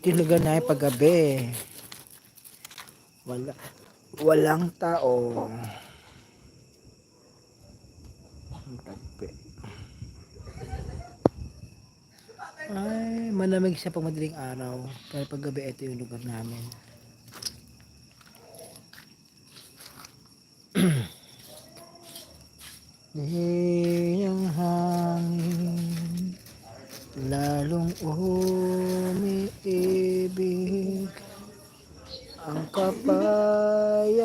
Tinugan na yung paggabi. Wala, walang tao. Ay, malamig siya pag madaling araw. Pero paggabi, ito yung lugar namin. Di lalong umiibig ang kapayapaan.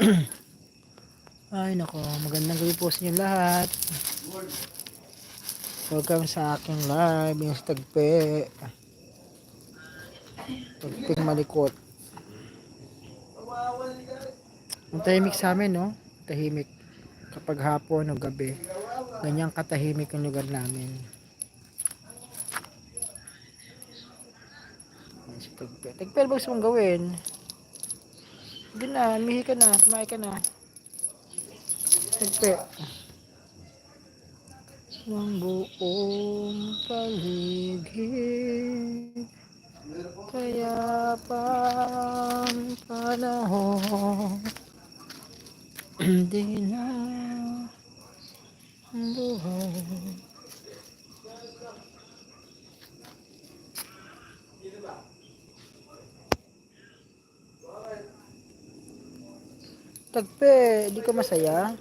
Ay nako magandang gabi po sa inyo lahat. Welcome sa aking live yung tagpe. Tagping malikot. Ang tahimik sa amin no? Tahimik. Kapag hapon o gabi ganyang katahimik ang lugar namin Ayan si Tagpe. Tagpe, ano ba gusto mong gawin? Hindi na, mihi ka na, kumain ka na. Tagpe. Ang buong paligid Kaya pang panahon Hindi na buhay Tagpe, di ka masaya?